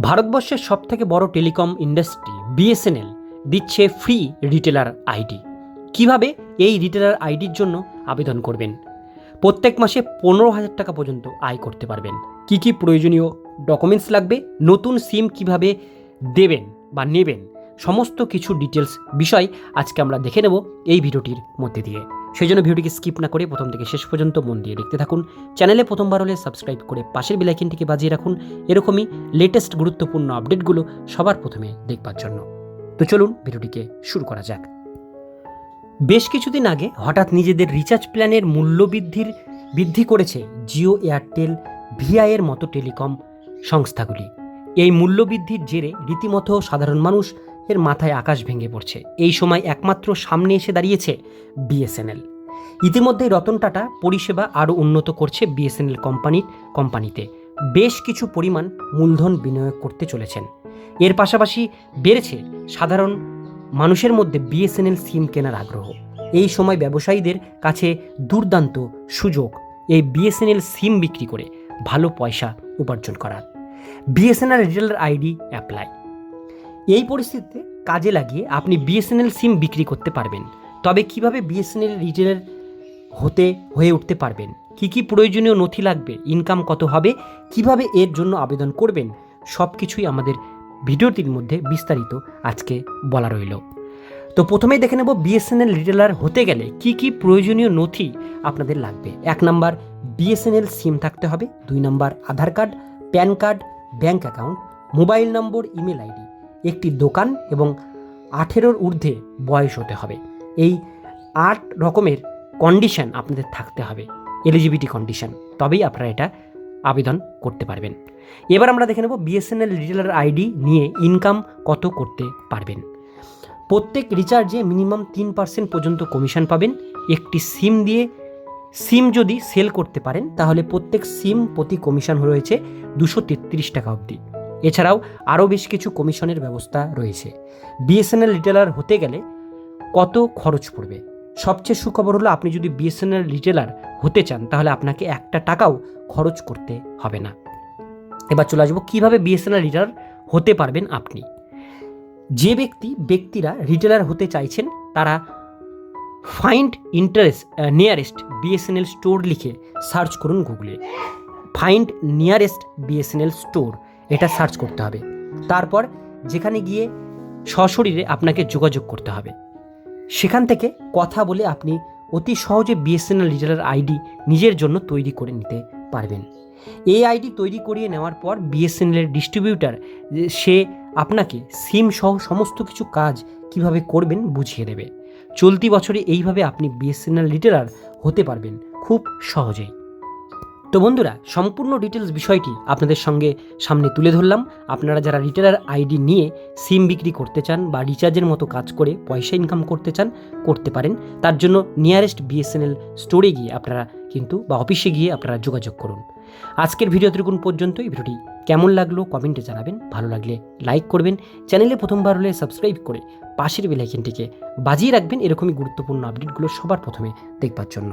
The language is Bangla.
ভারতবর্ষের সবথেকে বড় টেলিকম ইন্ডাস্ট্রি বিএসএনএল দিচ্ছে ফ্রি রিটেলার আইডি। কীভাবে এই রিটেলার আইডির জন্য আবেদন করবেন? প্রত্যেক মাসে পনেরো হাজার টাকা পর্যন্ত আয় করতে পারবেন। কি কি প্রয়োজনীয় ডকুমেন্টস লাগবে? নতুন সিম কীভাবে দেবেন বা নেবেন? সমস্ত কিছু ডিটেলস বিষয় আজকে আমরা দেখে নেব এই ভিডিওটির মধ্যে দিয়ে। সেই জন্য ভিডিওটিকে স্কিপ না করে প্রথম থেকে শেষ পর্যন্ত মন দিয়ে দেখতে থাকুন। চ্যানেলে প্রথমবার হলে সাবস্ক্রাইব করে পাশের বেলাইকিনটিকে বাজিয়ে রাখুন। এরকমই লেটেস্ট গুরুত্বপূর্ণ আপডেটগুলো সবার প্রথমে দেখবার জন্য। তো চলুন ভিডিওটিকে শুরু করা যাক। বেশ কিছুদিন আগে হঠাৎ নিজেদের রিচার্জ প্ল্যানের মূল্য বৃদ্ধির বৃদ্ধি করেছে জিও এয়ারটেল ভিআইয়ের মতো টেলিকম সংস্থাগুলি। এই মূল্য বৃদ্ধির জেরে রীতিমতো সাধারণ মানুষ এর মাথায় আকাশ ভেঙে পড়ছে। এই সময় একমাত্র সামনে এসে দাঁড়িয়েছে বিএসএনএল। ইতিমধ্যেই রতন টাটা পরিষেবা আরও উন্নত করছে বিএসএনএল কোম্পানির কোম্পানিতে। বেশ কিছু পরিমাণ মূলধন বিনিয়োগ করতে চলেছেন। এর পাশাপাশি বেড়েছে সাধারণ মানুষের মধ্যে বিএসএনএল সিম কেনার আগ্রহ। এই সময় ব্যবসায়ীদের কাছে দুর্দান্ত সুযোগ এই বিএসএনএল সিম বিক্রি করে ভালো পয়সা উপার্জন করার। BSNL retailer ID apply. এই পরিস্থিতিতে কাজে লাগিয়ে আপনি বিএসএনএল সিম বিক্রি করতে পারবেন। তবে কীভাবে বিএসএনএল রিটেলার হতে, হয়ে উঠতে পারবেন? কি কি প্রয়োজনীয় নথি লাগবে? ইনকাম কত হবে? কীভাবে এর জন্য আবেদন করবেন? সব কিছুই আমাদের ভিডিওটির মধ্যে বিস্তারিত আজকে বলা রইল। তো প্রথমেই দেখে নেব বিএসএনএল রিটেলার হতে গেলে কি কি প্রয়োজনীয় নথি আপনাদের লাগবে। এক নাম্বার বিএসএনএল সিম থাকতে হবে। দুই number, Aadhaar card, PAN card bank account, mobile number, email ID. একটি দোকান এবং আঠেরোর ঊর্ধ্বে বয়স হতে হবে। এই আট রকমের কন্ডিশন আপনাদের থাকতে হবে এলিজিবিলিটি কন্ডিশন তবেই আপনারা এটা আবেদন করতে পারবেন। এবার আমরা দেখে নেব বিএসএনএল রিটেলার আইডি নিয়ে ইনকাম কত করতে পারবেন। প্রত্যেক রিচার্জে মিনিমাম তিন পার্সেন্ট পর্যন্ত কমিশন পাবেন। একটি সিম দিয়ে সিম যদি সেল করতে পারেন, তাহলে প্রত্যেক সিম প্রতি কমিশন রয়েছে দুশো তেত্রিশ টাকা অবধি। এছাড়াও আরও বেশ কিছু কমিশনের ব্যবস্থা রয়েছে। বিএসএনএল রিটেলার হতে গেলে কত খরচ পড়বে? সবচেয়ে সুখবর হলো আপনি যদি বিএসএনএল রিটেলার হতে চান, তাহলে আপনাকে একটা টাকাও খরচ করতে হবে না। এবার চলে আসব, কীভাবে বিএসএনএল রিটেলার হতে পারবেন আপনি? যে ব্যক্তি, ব্যক্তিরা রিটেলার হতে চাইছেন, তারা find interest nearest BSNL store লিখে সার্চ করুন গুগলে ফাইন্ড নিয়ারেস্ট বিএসএনএল স্টোর এটা সার্চ করতে হবে। তারপর যেখানে গিয়ে সশরীরে আপনাকে যোগাযোগ করতে হবে। সেখান থেকে কথা বলে আপনি অতি সহজে বিএসএনএল রিটেলার আইডি নিজের জন্য তৈরি করে নিতে পারবেন। এই আইডি তৈরি করিয়ে নেওয়ার পর বিএসএনএলের ডিস্ট্রিবিউটার সে আপনাকে সিম সহ সমস্ত কিছু কাজ কীভাবে করবেন বুঝিয়ে দেবে। চলতি বছরে এইভাবে আপনি বিএসএনএল রিটেলার হতে পারবেন খুব সহজেই। তো বন্ধুরা, সম্পূর্ণ ডিটেলস বিষয়টি আপনাদের সঙ্গে সামনে তুলে ধরলাম। আপনারা যারা রিটেলার আইডি নিয়ে সিম বিক্রি করতে চান বা রিচার্জের মতো কাজ করে পয়সা ইনকাম করতে চান, করতে পারেন। তার জন্য নিয়ারেস্ট বিএসএনএল স্টোরে গিয়ে আপনারা কিন্তু বা অফিসে গিয়ে আপনারা যোগাযোগ করুন। আজকের ভিডিও ত্রিগুণ পর্যন্ত এই ভিডিওটি কেমন লাগল কমেন্টে জানাবেন। ভালো লাগলে লাইক করবেন। চ্যানেলে প্রথমবার হলে সাবস্ক্রাইব করে পাশের বেলাইকেনটিকে বাজিয়ে রাখবেন এরকমই গুরুত্বপূর্ণ আপডেটগুলো সবার প্রথমে দেখবার জন্য।